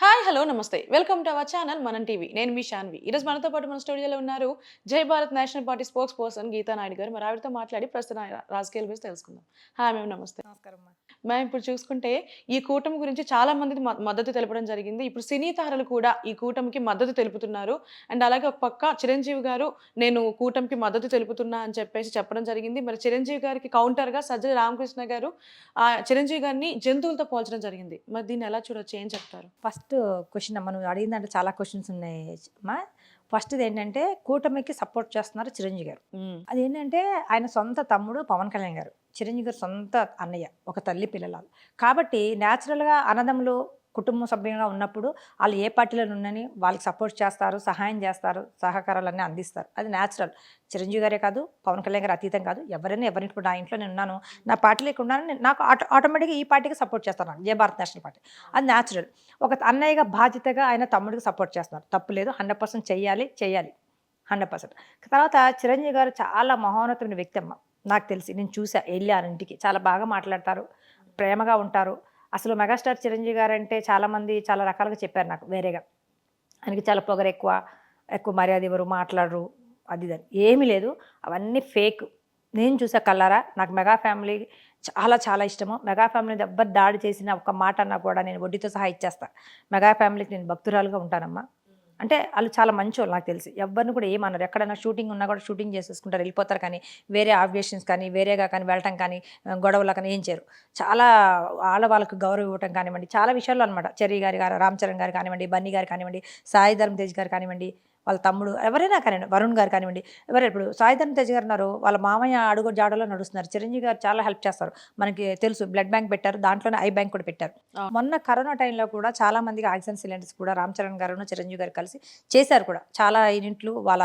Hi hello నమస్తే. Welcome to our channel Manam TV. నేను మీ శాన్వి ఈరోజు మనతో పాటు మన స్టూడియోలో ఉన్నారు Jai Bharat national party spokesperson Geeta Naidu గారు. మరి ఆవిడతో మాట్లాడి ప్రస్తుతం రాజకీయాల గురించి తెలుసుకుందాం. హాయ్ మేము నమస్తే. నమస్కారం. మేము ఇప్పుడు చూసుకుంటే ఈ కూటమి గురించి చాలా మంది మద్దతు తెలపడం జరిగింది. ఇప్పుడు సినీ తారలు కూడా ఈ కూటమికి మద్దతు తెలుపుతున్నారు. అండ్ అలాగే ఒక పక్క చిరంజీవి గారు నేను కూటమికి మద్దతు తెలుపుతున్నా అని చెప్పేసి చెప్పడం జరిగింది. మరి చిరంజీవి గారికి కౌంటర్గా సజ్జల రామకృష్ణ గారు ఆ చిరంజీవి గారిని జంతువులతో పోల్చడం జరిగింది. మరి దీన్ని ఎలా చూడొచ్చు? ఏం చెప్తారు? ఫస్ట్ క్వశ్చన్ అమ్మ నువ్వు అడిగిన దాంట్లో చాలా క్వశ్చన్స్ ఉన్నాయి అమ్మా. ఫస్ట్ది ఏంటంటే కూటమికి సపోర్ట్ చేస్తున్నారు చిరంజీవి గారు. అదేంటంటే ఆయన సొంత తమ్ముడు పవన్ కళ్యాణ్ గారు. చిరంజీవి గారు సొంత అన్నయ్య ఒక తల్లి పిల్లలు కాబట్టి న్యాచురల్గా అన్నదమ్ములు కుటుంబ సభ్యులుగా ఉన్నప్పుడు వాళ్ళు ఏ పార్టీలో ఉన్నని వాళ్ళకి సపోర్ట్ చేస్తారు సహాయం చేస్తారు సహకారాలన్నీ అందిస్తారు. అది న్యాచురల్ చిరంజీవి గారే కాదు పవన్ కళ్యాణ్ గారు అతీతం కాదు. ఎవరైనా ఎవరిని ఇప్పుడు నా ఇంట్లో నేను ఉన్నాను నా పార్టీలో ఇక్కడ ఉన్నాను నాకు ఆటో ఆటోమేటిక్గా ఈ పార్టీకి సపోర్ట్ చేస్తాను జయ భారత్ నేషనల్ పార్టీ. అది న్యాచురల్ ఒక అన్నయ్యగా బాధ్యతగా ఆయన తమ్ముడికి సపోర్ట్ చేస్తున్నారు. తప్పు లేదు. హండ్రెడ్ పర్సెంట్ చేయాలి చేయాలి. హండ్రెడ్ పర్సెంట్ తర్వాత చిరంజీవి గారు చాలా మహోన్నతమైన వ్యక్తి అమ్మ. నాకు తెలిసి నేను చూసా వెళ్ళాను ఇంటికి. చాలా బాగా మాట్లాడతారు ప్రేమగా ఉంటారు. అసలు మెగాస్టార్ చిరంజీవి గారు అంటే చాలామంది చాలా రకాలుగా చెప్పారు నాకు వేరేగా. ఆయనకి చాలా పొగరు ఎక్కువ ఎక్కువ మర్యాద ఇవ్వరు మాట్లాడరు అది ఇది అని. ఏమీ లేదు అవన్నీ ఫేక్. నేను చూసా కల్లారా నాకు మెగా ఫ్యామిలీ చాలా చాలా ఇష్టము. మెగా ఫ్యామిలీ ఎవ్వరు దాడి చేసిన ఒక మాట అన్నా కూడా నేను వడ్డీతో సహా ఇచ్చేస్తా. మెగా ఫ్యామిలీకి నేను భక్తురాలుగా ఉంటానమ్మా. అంటే వాళ్ళు చాలా మంచోళ్ళు నాకు తెలిసి. ఎవరిని కూడా ఏమన్నారు ఎక్కడైనా షూటింగ్ ఉన్నా కూడా షూటింగ్ చేసేసుకుంటారు. వెళ్ళిపోతారు కానీ వేరే ఆబ్జెక్షన్స్ కానీ వేరేగా కానీ వెళ్ళటం కానీ గొడవలు కానీ ఏం చేయరు. చాలా వాళ్ళ వాళ్ళకు గౌరవం ఇవ్వటం కానివ్వండి చాలా విషయాల్లో అనమాట చెర్రీ గారి గారు రామ్ చరణ్ గారు కానివ్వండి బన్నీ గారు కానివ్వండి సాయి ధర్మ తేజ్ గారు కానివ్వండి వాళ్ళ తమ్ముడు ఎవరైనా కానివ్వండి వరుణ్ గారు కానివ్వండి ఎవరు ఇప్పుడు సాయి ధర్మ తేజ్ గారు ఉన్నారు వాళ్ళ మామయ్య అడుగు జాడలో నడుస్తున్నారు. చిరంజీవి గారు చాలా హెల్ప్ చేస్తారు. మనకి తెలుసు బ్లడ్ బ్యాంక్ పెట్టారు దాంట్లోనే ఐ బ్యాంక్ కూడా పెట్టారు. మొన్న కరోనా టైంలో కూడా చాలా మందికి ఆక్సిజన్ సిలిండర్స్ కూడా రామ్ చరణ్ గారు చిరంజీవి గారు కలిసి చేశారు కూడా. చాలా యూనిట్లు వాళ్ళ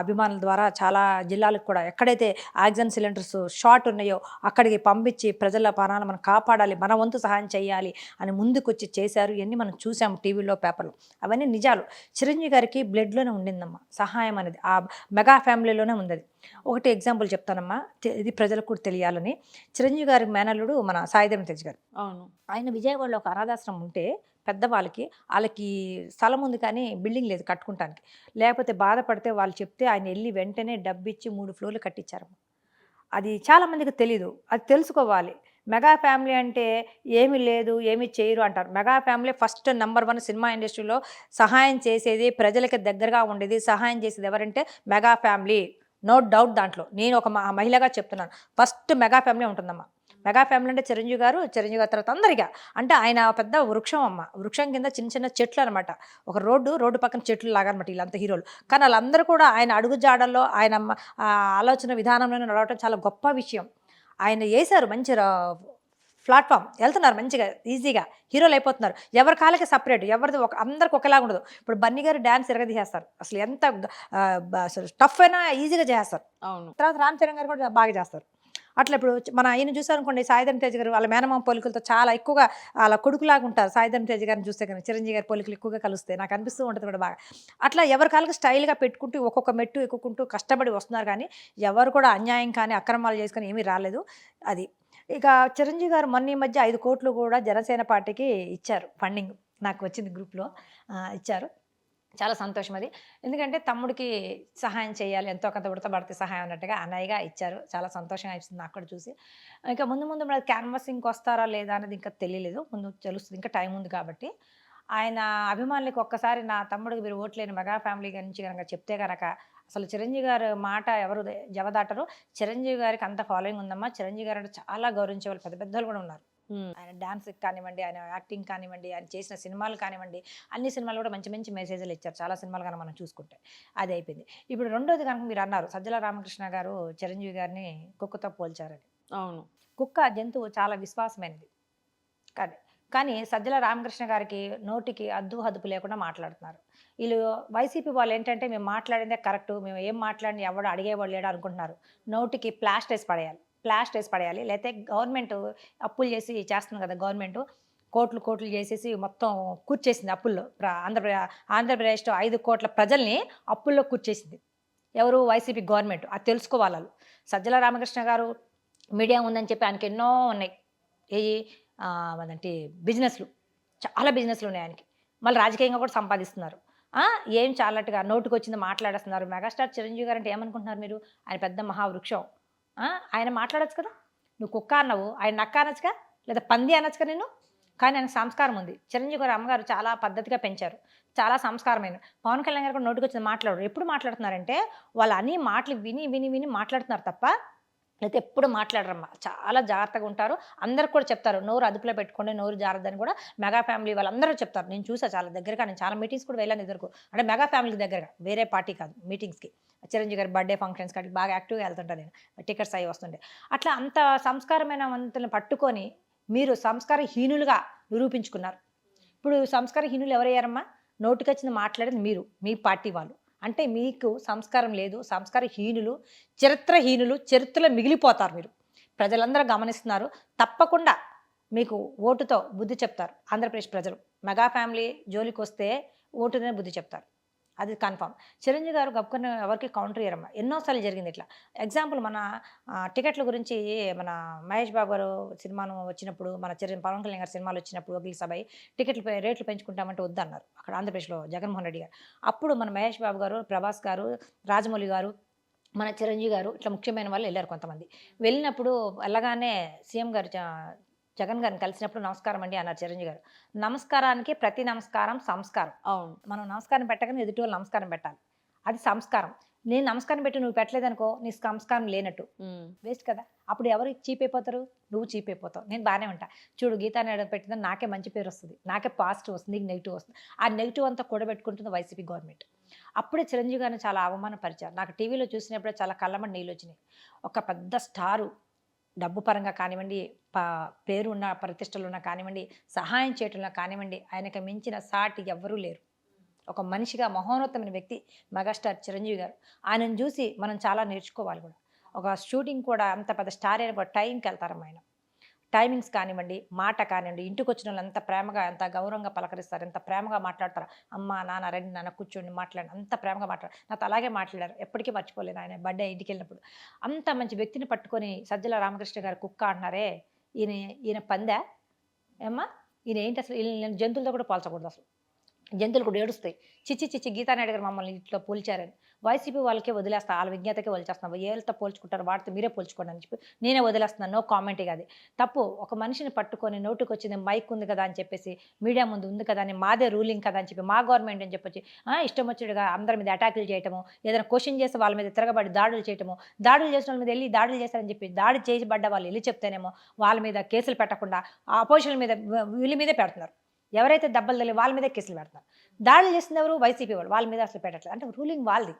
అభిమానుల ద్వారా చాలా జిల్లాలకు కూడా ఎక్కడైతే ఆక్సిజన్ సిలిండర్స్ షార్ట్ ఉన్నాయో అక్కడికి పంపించి ప్రజల ప్రాణాలు మనం కాపాడాలి మన వంతు సహాయం చేయాలి అని ముందుకొచ్చి చేశారు. ఇవన్నీ మనం చూసాం టీవీలో పేపర్లో. అవన్నీ నిజాలు. చిరంజీవి గారికి బ్లడ్లోనే ఉండిందమ్మా. సహాయం అనేది. ఆ మెగా ఫ్యామిలీలోనే ఉంది ఒకటి ఎగ్జాంపుల్ చెప్తానమ్మా. ఇది ప్రజలకు కూడా తెలియాలని. చిరంజీవి గారి మేనల్లుడు మన సాయిధరం తేజ్ గారు. అవును. ఆయన విజయవాడలో ఒక అనాథాశ్రమం ఉంటే పెద్దవాళ్ళకి వాళ్ళకి స్థలం ఉంది కానీ బిల్డింగ్ లేదు కట్టుకుంటానికి. లేకపోతే బాధపడితే వాళ్ళు చెప్తే ఆయన వెళ్ళి వెంటనే డబ్బిచ్చి మూడు ఫ్లోర్లు కట్టించారు అది చాలామందికి తెలీదు. అది తెలుసుకోవాలి. మెగా ఫ్యామిలీ అంటే ఏమీ లేదు ఏమి చేయరు అంటారు. Mega family first number one cinema ఇండస్ట్రీలో సహాయం చేసేది ప్రజలకి దగ్గరగా ఉండేది సహాయం చేసేది ఎవరంటే మెగా ఫ్యామిలీ. నో డౌట్ దాంట్లో. నేను ఒక మహిళగా చెప్తున్నాను. ఫస్ట్ మెగా ఫ్యామిలీ ఉంటుందమ్మా. మెగా ఫ్యామిలీ అంటే చిరంజీవి గారు చిరంజీవి గారి తర్వాత అందరిగా. అంటే ఆయన పెద్ద వృక్షం అమ్మ. వృక్షం కింద చిన్న చిన్న చెట్లు అనమాట ఒక రోడ్డు రోడ్డు పక్కన చెట్లు లాగా అనమాట వీళ్ళంతా హీరోలు. కానీ వాళ్ళందరూ కూడా ఆయన అడుగుజాడల్లో ఆయన ఆలోచన విధానంలోనే నడవటం చాలా గొప్ప విషయం. ఆయన వేశారు మంచి రా- ప్లాట్ఫామ్. వెళ్తున్నారు మంచిగా ఈజీగా. హీరోలు అయిపోతున్నారు. ఎవరి కాళ్ళకి సపరేట్ ఎవరిది ఒక అందరికి ఒకలాగా ఉండదు. ఇప్పుడు బన్నీ గారు డ్యాన్స్ ఎరగదీసేస్తారు అసలు ఎంత అసలు టఫ్ అయినా ఈజీగా చేస్తారు అవును. తర్వాత రామ్ చరణ్ గారు కూడా బాగా చేస్తారు. అట్లా ఇప్పుడు మన ఆయన చూసారనుకోండి సాయిధరం తేజ్ గారు వాళ్ళ మేనమామ పోలికలతో చాలా ఎక్కువగా వాళ్ళ కొడుకులాగా ఉంటారు. సాయిధరం తేజ్ గారిని చూస్తే కానీ చిరంజీవి గారి పోలికలు ఎక్కువగా కలుస్తాయి నాకు అనిపిస్తూ ఉంటుంది కూడా బాగా. అట్లా ఎవరి కాళ్ళకి స్టైల్గా పెట్టుకుంటూ ఒక్కొక్క మెట్టు ఎక్కుకుంటూ కష్టపడి వస్తున్నారు కానీ ఎవరు కూడా అన్యాయం కానీ అక్రమాలు చేసుకొని ఏమీ రాలేదు. అది ఇక చిరంజీవి గారు మొన్న ఈ మధ్య ఐదు కోట్లు కూడా జనసేన పార్టీకి ఇచ్చారు. ఫండింగ్ నాకు వచ్చింది గ్రూప్లో ఇచ్చారు. చాలా సంతోషం అది. ఎందుకంటే తమ్ముడికి సహాయం చేయాలి ఎంతో కొంత ఉడతబడితే సహాయం అన్నట్టుగా అన్నయ్యగా ఇచ్చారు. చాలా సంతోషంగా అనిపిస్తుంది నాకు కూడా చూసి. ఇంకా ముందు ముందు మరి క్యాన్వాసింగ్కి వస్తారా లేదా అనేది ఇంకా తెలియలేదు. ముందు తెలుస్తుంది ఇంకా టైం ఉంది కాబట్టి. ఆయన అభిమానులకి ఒక్కసారి నా తమ్ముడికి మీరు ఓట్లేని మెగా ఫ్యామిలీ గురించి కనుక చెప్తే కనుక అసలు చిరంజీవి గారు మాట ఎవరు జవదాటరు? చిరంజీవి గారికి అంత ఫాలోయింగ్ ఉందమ్మా. చిరంజీవి గారు అంటే చాలా గౌరవించే వాళ్ళు పెద్ద పెద్దలు కూడా ఉన్నారు. ఆయన డాన్స్ కానివ్వండి ఆయన యాక్టింగ్ కానివ్వండి ఆయన చేసిన సినిమాలు కానివ్వండి అన్ని సినిమాలు కూడా మంచి మంచి మెసేజ్లు ఇచ్చారు. చాలా సినిమాలు కనుక మనం చూసుకుంటే అది అయిపోయింది. ఇప్పుడు రెండోది కనుక మీరు అన్నారు సజ్జల రామకృష్ణ గారు చిరంజీవి గారిని కుక్కతో పోల్చారని. అవును. కుక్క జంతువు చాలా విశ్వాసమైనది. కానీ కానీ సజ్జల రామకృష్ణ గారికి నోటికి అద్దు హదుపు లేకుండా మాట్లాడుతున్నారు. వీళ్ళు వైసీపీ వాళ్ళు ఏంటంటే మేము మాట్లాడిందే కరెక్ట్ మేము ఏం మాట్లాడి ఎవడు అడిగేవాళ్ళు లేడు అనుకుంటున్నారు. నోటికి ప్లాస్ట్ వేసి పడేయాలి. ప్లాస్ట్ వేసి పడేయాలి. లేకపోతే గవర్నమెంట్ అప్పులు చేసి చేస్తుంది కదా గవర్నమెంట్. కోట్లు కోట్లు చేసేసి మొత్తం కూర్చేసింది అప్పుల్లో. ప్ర- ఆంధ్రప్రదేశ్ ఆంధ్రప్రదేశ్లో ఐదు కోట్ల ప్రజల్ని అప్పుల్లో కూర్చేసింది. ఎవరు? YCP government. అది తెలుసుకోవాలి వాళ్ళు సజ్జల రామకృష్ణ గారు మీడియా ఉందని చెప్పి ఆయనకి ఎన్నో ఉన్నాయి. ఏ అదంటే బిజినెస్లు. చాలా బిజినెస్లు ఉన్నాయి ఆయనకి. మళ్ళీ రాజకీయంగా కూడా సంపాదిస్తున్నారు. ఏం చాలట్టుగా నోటుకు వచ్చింది మాట్లాడేస్తున్నారు. మెగాస్టార్ చిరంజీవి గారు అంటే ఏమనుకుంటున్నారు మీరు? ఆయన పెద్ద మహావృక్షం. ఆయన మాట్లాడొచ్చు కదా? నువ్వు కుక్క అన్నావు ఆయన నక్క అనొచ్చుగా? లేదా పంది అనొచ్చుగా నేను కానీ ఆయన సంస్కారం ఉంది. చిరంజీవి గారు అమ్మగారు చాలా పద్ధతిగా పెంచారు. చాలా సంస్కారమైన. పవన్ కళ్యాణ్ గారు కూడా నోటికి వచ్చింది మాట్లాడరు ఎప్పుడు మాట్లాడుతున్నారంటే వాళ్ళు అన్ని మాటలు విని విని విని మాట్లాడుతున్నారు తప్ప అయితే ఎప్పుడు మాట్లాడరమ్మా. చాలా జాగ్రత్తగా ఉంటారు. అందరు కూడా చెప్తారు నోరు అదుపులో పెట్టుకోండి నోరు జారద్దని కూడా మెగా ఫ్యామిలీ వాళ్ళందరూ చెప్తారు. నేను చూసా చాలా దగ్గరగా నేను చాలా మీటింగ్స్ కూడా వెళ్ళాను ఎదురుకు అంటే మెగా ఫ్యామిలీ దగ్గరగా వేరే పార్టీ కాదు మీటింగ్స్కి. చిరంజీవి గారి బర్త్డే ఫంక్షన్స్ కాడికి బాగా యాక్టివ్గా వెళ్తుంటాను నేను. టికెట్స్ అవి వస్తుండే. అట్లా అంత సంస్కారమైన వంతులను పట్టుకొని మీరు సంస్కారహీనులుగా నిరూపించుకున్నారు. ఇప్పుడు సంస్కారహీనులు ఎవరయ్యారమ్మా? నోటుకొచ్చింది మాట్లాడేది మీరు మీ పార్టీ వాళ్ళు. అంటే మీకు సంస్కారం లేదు సంస్కారహీనులు చరిత్రహీనులు చరిత్రలో మిగిలిపోతారు మీరు. ప్రజలందరూ గమనిస్తున్నారు. తప్పకుండా మీకు ఓటుతో బుద్ధి చెప్తారు. ఆంధ్రప్రదేశ్ ప్రజలు. మెగా ఫ్యామిలీ జోలికి వస్తే ఓటునే బుద్ధి చెప్తారు. అది కన్ఫామ్ చిరంజీవి గారు గప్పుకొని ఎవరికి కౌంటర్ ఇయ్యరమ్మా. ఎన్నోసార్లు జరిగింది ఇట్లా. ఎగ్జాంపుల్ మన టికెట్ల గురించి మన మహేష్ బాబు గారు సినిమాను వచ్చినప్పుడు మన చిరంజీవి పవన్ కళ్యాణ్ గారి సినిమాలు వచ్చినప్పుడు వకీల్ సభ టికెట్లు రేట్లు పెంచుకుంటామంటే వద్దన్నారు అక్కడ ఆంధ్రప్రదేశ్లో జగన్మోహన్ రెడ్డి గారు. అప్పుడు మన మహేష్ బాబు గారు ప్రభాస్ గారు రాజమౌళి గారు మన చిరంజీవి గారు ఇట్లా ముఖ్యమైన వాళ్ళు వెళ్ళారు కొంతమంది. వెళ్ళినప్పుడు వెళ్ళగానే సీఎం గారు జగన్ గారిని కలిసినప్పుడు నమస్కారం అండి అన్నారు చిరంజీవి గారు. నమస్కారానికి ప్రతి నమస్కారం సంస్కారం. అవును. మనం నమస్కారం పెట్టగానే ఎదుటి వాళ్ళు నమస్కారం పెట్టాలి. అది సంస్కారం. నేను నమస్కారం పెట్టి నువ్వు పెట్టలేదనుకో నీ సంస్కారం లేనట్టు. వేస్ట్ కదా. అప్పుడు ఎవరు చీప్ అయిపోతారు? నువ్వు చీప్ అయిపోతావు. నేను బాగానే ఉంటా. చూడు గీతా నాయుడు పెట్టిందని నాకే మంచి పేరు వస్తుంది. నాకే పాజిటివ్ వస్తుంది. నీకు నెగిటివ్ వస్తుంది. ఆ నెగిటివ్ అంతా కూడబెట్టుకుంటుంది వైసీపీ గవర్నమెంట్. అప్పుడే చిరంజీవి గారిని చాలా అవమానపరిచారు. నాకు టీవీలో చూసినప్పుడే చాలా కళ్ళమని నీళ్ళు వచ్చినాయి. ఒక పెద్ద స్టారు డబ్బు పరంగా కానివ్వండి పా పేరు ఉన్న ప్రతిష్టలు ఉన్న కానివ్వండి సహాయం చేయటంలో కానివ్వండి ఆయనకు మించిన సాటి ఎవ్వరూ లేరు. ఒక మనిషిగా మహోన్నతమైన వ్యక్తి మెగాస్టార్ చిరంజీవి గారు. ఆయనను చూసి మనం చాలా నేర్చుకోవాలి కూడా. ఒక షూటింగ్ కూడా అంత పెద్ద స్టార్ అయిన కూడా టైంకి వెళ్తారు ఆయన. టైమింగ్స్ కానివ్వండి మాట కానివ్వండి ఇంటికి వచ్చిన వాళ్ళు ఎంత ప్రేమగా ఎంత గౌరవంగా పలకరిస్తారు ఎంత ప్రేమగా మాట్లాడతారు. అమ్మ నాన్న రండి నాన్న కూర్చోండి మాట్లాడి అంత ప్రేమగా మాట్లాడారు నాతో అలాగే మాట్లాడారు. ఎప్పటికీ మర్చిపోలేను ఆయన బర్త్డే ఇంటికి వెళ్ళినప్పుడు అంత మంచి వ్యక్తిని పట్టుకొని సజ్జల రామకృష్ణ గారు కుక్క అంటున్నారే ఈయన ఈయన పందా? ఏమ్మా? ఈయన ఏంటి అసలు? ఈయన జంతువులతో కూడా పోల్చకూడదు అసలు. జంతువులు కూడా ఏడుస్తాయి. చిచ్చి చిచ్చి గీతానాయుడు గారు మమ్మల్ని ఇట్లా పోల్చారని. వైసీపీ వాళ్ళకే వదిలేస్తా వాళ్ళ విజ్ఞతకే వదిలేస్తున్నాం ఏళ్ళతో పోల్చుకుంటారు వాటితో మీరే పోల్చుకోండి అని చెప్పి నేనే వదిలేస్తున్నాను నో కామెంట్ కాదు. తప్పు ఒక మనిషిని పట్టుకొని నోటుకు వచ్చింది మైక్ ఉంది కదా అని చెప్పేసి మీడియా ముందు ఉంది కదా అని మాదే రూలింగ్ కదా అని చెప్పి మా గవర్నమెంట్ అని చెప్పొచ్చి ఆ, ఇష్టం వచ్చినట్టుగా అందరి మీద అటాకులు చేయటము ఏదైనా క్వశ్చన్ చేసి వాళ్ళ మీద తిరగబడి దాడులు చేయటము దాడులు చేసిన వాళ్ళ మీద వెళ్ళి దాడులు చేశారని చెప్పి దాడి చేయబడ్డ వాళ్ళు వెళ్ళి చెప్తేనేమో వాళ్ళ మీద కేసులు పెట్టకుండా ఆ అపోజిషన్ మీద వీళ్ళ మీదే పెడుతున్నారు. ఎవరైతే దెబ్బలు తెలియ వాళ్ళ మీద కేసులు పెడతారు? దాడులు చేసింది ఎవరు? వైసీపీ వాళ్ళు. వాళ్ళ మీద అసలు పెట్టట్లేదు. అంటే రూలింగ్ వాళ్ళది.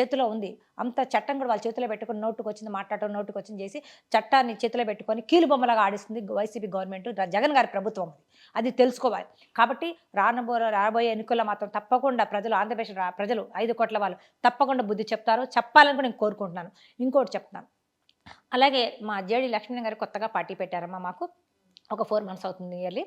చేతిలో ఉంది. అంత చట్టం కూడా వాళ్ళ చేతిలో పెట్టుకుని నోటుకు వచ్చింది మాట్లాడటం నోటుకు వచ్చింది చేసి చట్టాన్ని చేతిలో పెట్టుకొని కీలు బొమ్మలాగా ఆడిస్తుంది వైసీపీ గవర్నమెంట్ జగన్ గారి ప్రభుత్వం అది. అది తెలుసుకోవాలి. కాబట్టి రానబో రాబోయే ఎన్నికల్లో మాత్రం తప్పకుండా ప్రజలు ఆంధ్రప్రదేశ్ రా- ప్రజలు ఐదు కోట్ల వాళ్ళు తప్పకుండా బుద్ధి చెప్తారు. చెప్పాలని కూడా నేను కోరుకుంటున్నాను. ఇంకోటి చెప్తున్నాను అలాగే మా జేడి లక్ష్మీ గారు కొత్తగా పార్టీ పెట్టారమ్మా మాకు. ఒక ఫోర్ మంత్స్ అవుతుంది ఇయర్లీ.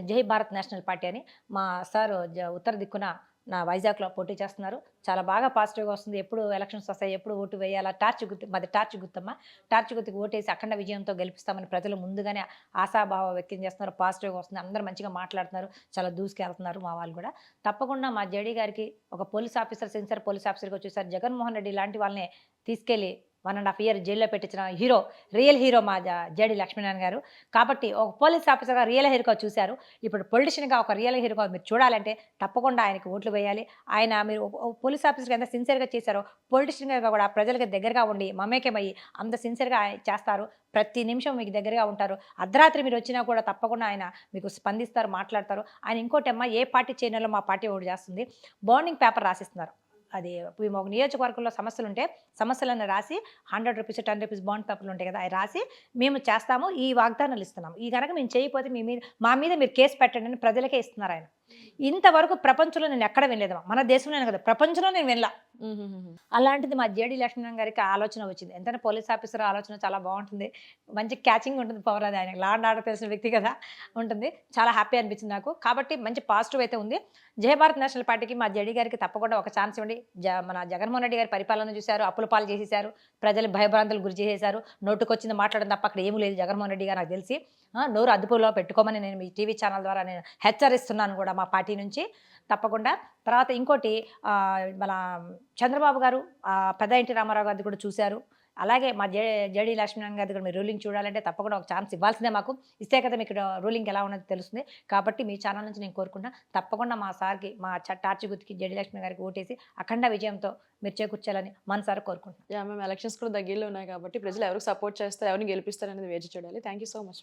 జై భారత్ నేషనల్ పార్టీ అని మా సార్ జ- ఉత్తర దిక్కున నా వైజాగ్లో పోటీ చేస్తున్నారు. చాలా బాగా పాజిటివ్గా వస్తుంది. ఎప్పుడు ఎలక్షన్స్ వస్తాయి ఎప్పుడు ఓటు వేయాలా టార్చ్ గుర్తు మాది టార్చ్ గుర్తమ్మ. టార్చ్ గుర్తుకు ఓటేసి అఖండ విజయంతో గెలిపిస్తామని ప్రజలు ముందుగానే ఆశాభావం వ్యక్తం చేస్తున్నారు. పాజిటివ్గా వస్తుంది. అందరూ మంచిగా మాట్లాడుతున్నారు. చాలా దూసుకెళ్తున్నారు మా వాళ్ళు కూడా. తప్పకుండా మా జేడీ గారికి ఒక పోలీస్ ఆఫీసర్ సెన్సర్ పోలీస్ ఆఫీసర్గా వచ్చేసారు జగన్మోహన్ రెడ్డి లాంటి వాళ్ళని తీసుకెళ్ళి వన్ అండ్ హాఫ్ ఇయర్ జైల్లో పెట్టించిన హీరో రియల్ హీరో మా జ- జేడి లక్ష్మీనారాయణ గారు. కాబట్టి ఒక పోలీస్ ఆఫీసర్గా రియల్ హీరోగా చూశారు. ఇప్పుడు పొలిటీషియన్గా ఒక రియల్ హీరోగా మీరు చూడాలంటే తప్పకుండా ఆయనకి ఓట్లు వేయాలి. ఆయన మీరు పోలీస్ ఆఫీసర్గా ఎంత సిన్సియర్గా చేశారో పొలిటీషియన్గా కూడా ప్రజలకు దగ్గరగా ఉండి మమేకమయ్యి అంత సిన్సియర్గా ఆయన చేస్తారు. ప్రతి నిమిషం మీకు దగ్గరగా ఉంటారు. అర్ధరాత్రి మీరు వచ్చినా కూడా తప్పకుండా ఆయన మీకు స్పందిస్తారు మాట్లాడతారు. ఆయన ఇంకోటి అమ్మ ఏ పార్టీ చేయడంలో మా పార్టీ ఓటు చేస్తుంది. బాండింగ్ పేపర్ రాసిస్తున్నారు. అది ఇప్పుడు ఒక నియోజకవర్గంలో సమస్యలు ఉంటే సమస్యలను రాసి hundred rupees ten rupees bond పేపర్లు ఉంటాయి కదా అవి రాసి మేము చేస్తాము ఈ వాగ్దానాలు ఇస్తున్నాము. ఈ కనుక మేము చేయకపోతే మీ మీద మా మీద మీరు కేసు పెట్టండి అని ప్రజలకే ఇస్తున్నారు ఆయన. ఇంతవరకు ప్రపంచంలో నేను ఎక్కడ వినలేదమ్మా. మన దేశంలోనే కదా ప్రపంచంలో నేను వినలా. అలాంటిది మా జేడి లక్ష్మణ్ గారికి ఆలోచన వచ్చింది. ఎంతైనా పోలీస్ ఆఫీసర్ ఆలోచన చాలా బాగుంటుంది. మంచి క్యాచింగ్ ఉంటుంది పవర్ అది ఆయన లాండ్ ఆర్డర్ తెలిసిన వ్యక్తి కదా ఉంటుంది. చాలా హ్యాపీ అనిపించింది నాకు. కాబట్టి మంచి పాజిటివ్ అయితే ఉంది. జయభారత్ నేషనల్ పార్టీకి మా జేడి గారికి తప్పకుండా ఒక ఛాన్స్ ఇవ్వండి. జ మన జగన్మోహన్ రెడ్డి గారి పరిపాలన చూశారు అప్పుల పాలు చేసేశారు ప్రజలు భయభ్రాంతులు గురి చేసేశారు. నోటుకొచ్చింది మాట్లాడడం తప్ప అక్కడ ఏమీ లేదు జగన్మోహన్ రెడ్డి గారు నాకు తెలిసి. నోరు అదుపులో పెట్టుకోమని నేను మీ టీవీ ఛానల్ ద్వారా నేను హెచ్చరిస్తున్నాను కూడా. మా పార్టీ నుంచి. తప్పకుండా. తర్వాత ఇంకోటి మన చంద్రబాబు గారు పెద్ద ఎన్టీ రామారావు గారిది కూడా చూశారు. అలాగే మా జే జేడి లక్ష్మీనారాయణ గారి కూడా మీరు రూలింగ్ చూడాలంటే తప్పకుండా ఒక ఛాన్స్ ఇవ్వాల్సిందే మాకు. ఇస్తే కదా మీకు రూలింగ్ ఎలా ఉన్నది తెలుస్తుంది. కాబట్టి మీ ఛానల్ నుంచి నేను కోరుకుంటా తప్పకుండా మా సార్కి మా టార్చి గుర్తికి జేడి లక్ష్మీ గారికి ఓటేసి అఖండ విజయంతో మీరు చేకూర్చాలని మనసారి కోరుకుంటున్నాను మేము ఎలక్షన్స్ కూడా దగ్గరలో ఉన్నాయి కాబట్టి ప్రజలు ఎవరికి సపోర్ట్ చేస్తారు ఎవరిని గెలిపిస్తారు అనేది వేచి చూడాలి. Thank you so much